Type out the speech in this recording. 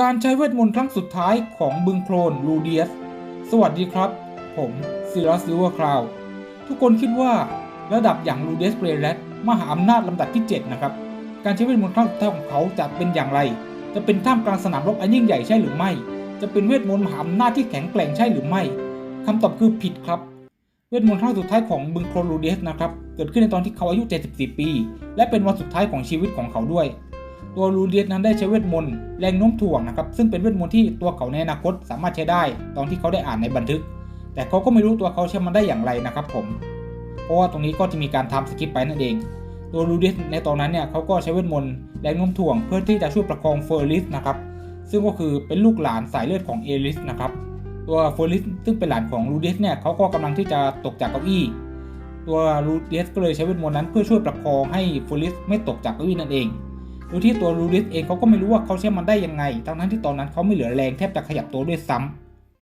การใช้เวทมนต์ครั้งสุดท้ายของบึงโคลนลูเดียส สวัสดีครับ ผมซิลัสซิลเวอร์คราว ทุกคนคิดว่าระดับอย่างลูเดียสเกรเลตมหาอำนาจลำดับที่ 7 นะครับ การใช้เวทมนต์ครั้งสุดท้ายของเขาจะเป็นอย่างไร จะเป็นท่ามกลางสนามรบอันยิ่งใหญ่ใช่หรือไม่ จะเป็นเวทมนต์มหาอำนาจที่แข็งแกร่งใช่หรือไม่คำตอบคือผิดครับ เวทมนต์ครั้งสุดท้ายของบึงโคลนลูเดียสนะครับ เกิดขึ้นในตอนที่เขาอายุ 74 ปี และเป็นวันสุดท้ายของชีวิตของเขาด้วย ตัวลูเดียสนั้นได้ใช้เวทมนต์แรงโน้มถ่วงนะครับซึ่งเป็นเวทมนต์ที่ตัวเขาในอนาคตสามารถใช้ได้ตอนที่เขาได้อ่านในบันทึก แต่เขาก็ไม่รู้ตัวเขาใช้มันได้อย่างไรนะครับผม เพราะว่าตรงนี้ก็จะมีการทำสคริปต์ไปนั่นเอง ตัวลูเดียสในตอนนั้นเนี่ยเขาก็ใช้เวทมนต์แรงโน้มถ่วงเพื่อที่จะช่วยประคองเฟอร์ลิสนะครับซึ่งก็คือเป็นลูกหลานสายเลือดของเอลิสนะครับตัวเฟอร์ลิสซึ่งเป็นหลานของลูเดียสเนี่ยเขาก็กำลังที่จะตกจากเก้าอี้ตัวลูเดียสก็เลยใช้เวทมนต์นั้นเพื่อช่วยประคองให้เฟอร์ลิสไม่ตกจากเก้าอี้นั่นเอง ดยที่ตัวลูริสเองเขาก็ไม่รู้ว่าเขาใช้มันได้ยังไงทั้งนั้นที่ตอนนั้นเขาไม่เหลือแรงแทบจะขยับตัวด้วยซ้